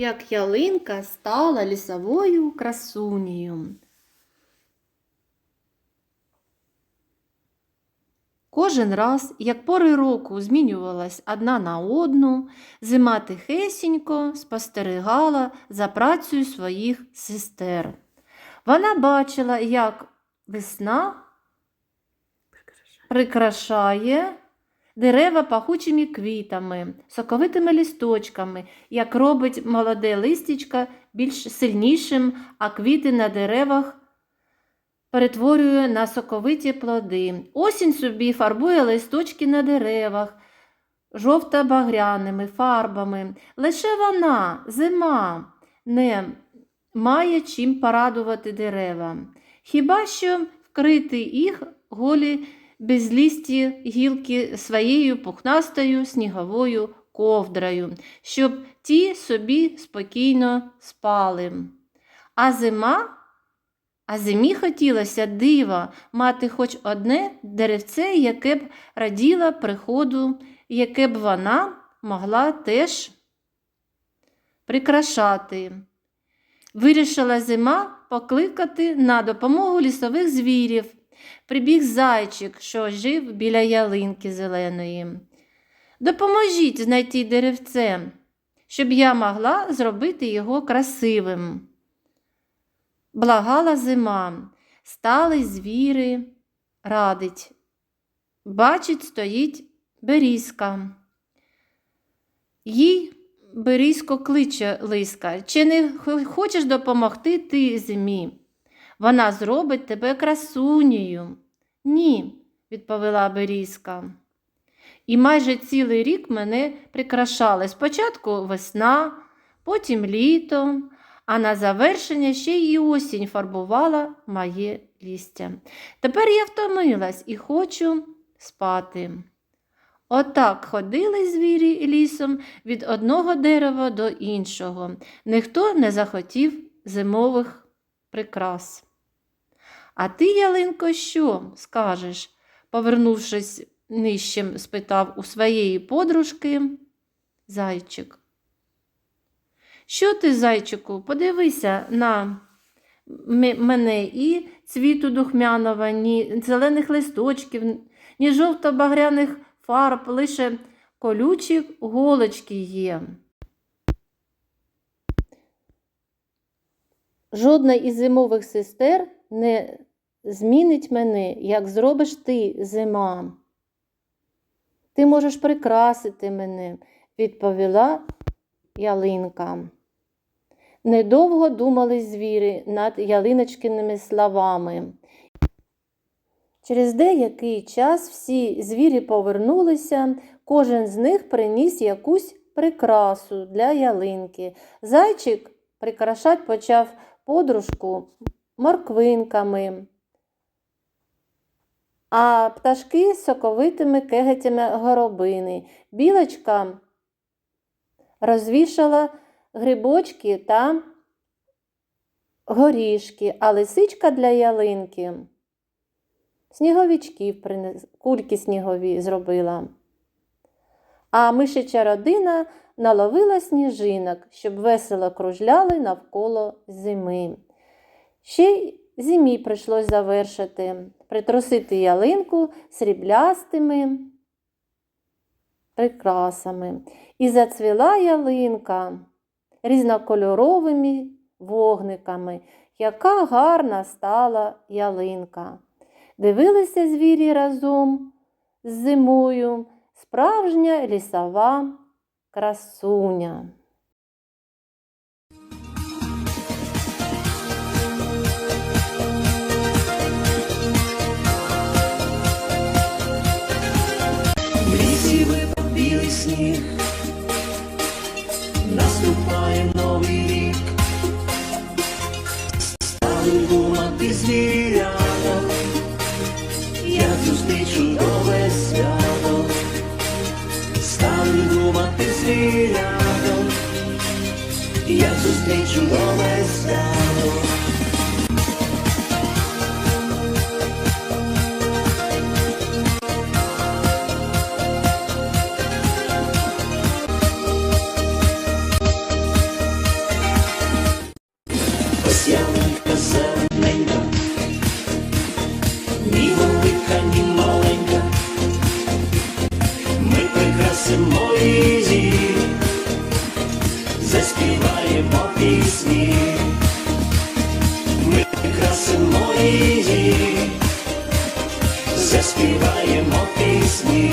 як ялинка стала лісовою красунею. Кожен раз, як пори року змінювалась одна на одну, зима тихесенько спостерігала за працею своїх сестер. Вона бачила, як весна прикрашає дерева пахучими квітами, соковитими лісточками, як робить молоде листячко більш сильнішим, а квіти на деревах перетворює на соковиті плоди. Осінь собі фарбує листочки на деревах, жовто-багряними фарбами. Лише вона, зима, не має чим порадувати дерева. Хіба що вкрити їх голі безлісті гілки своєю пухнастою сніговою ковдрою, щоб ті собі спокійно спали. А зима а зимі хотілося дива мати хоч одне деревце, яке б раділо приходу, яке б вона могла теж прикрашати. Вирішила зима покликати на допомогу лісових звірів. Прибіг зайчик, що жив біля ялинки зеленої. Допоможіть знайти деревце, щоб я могла зробити його красивим. Благала зима, стали звіри, радить. Бачить, стоїть берізка. Їй берізко кличе лиска. Чи не хочеш допомогти ти зимі? Вона зробить тебе красунею. Ні, відповіла берізка. І майже цілий рік мене прикрашали. Спочатку весна, потім літо, а на завершення ще й осінь фарбувала моє лістя. Тепер я втомилась і хочу спати. Отак ходили звірі лісом від одного дерева до іншого. Ніхто не захотів зимових прикрас. А ти, ялинко, що скажеш? повернувшись нижчим, спитав у своєї подружки зайчик. Що ти, зайчику, подивися на мене і цвіту духмяного, ні зелених листочків, ні жовто-багряних фарб, лише колючі голочки є. Жодна із зимових сестер не змінить мене, як зробиш ти зима. Ти можеш прикрасити мене, відповіла ялинка. Недовго думали звіри над ялиночкиними словами. Через деякий час всі звірі повернулися, кожен з них приніс якусь прикрасу для ялинки. Зайчик прикрашать почав подружку морквинками, а пташки соковитими кегетями горобини. Білочка розвішала грибочки та горішки, а лисичка для ялинки. Сніговичків принес, кульки снігові зробила. А мишича родина наловила сніжинок, щоб весело кружляли навколо зими. Ще й зимі прийшлось завершити, притрусити ялинку сріблястими прикрасами. І зацвіла ялинка різнокольоровими вогниками. Яка гарна стала ялинка. Дивилися звірі разом з зимою, справжня лісова красуня. love it. Ми красимо її, заспіваємо пісні.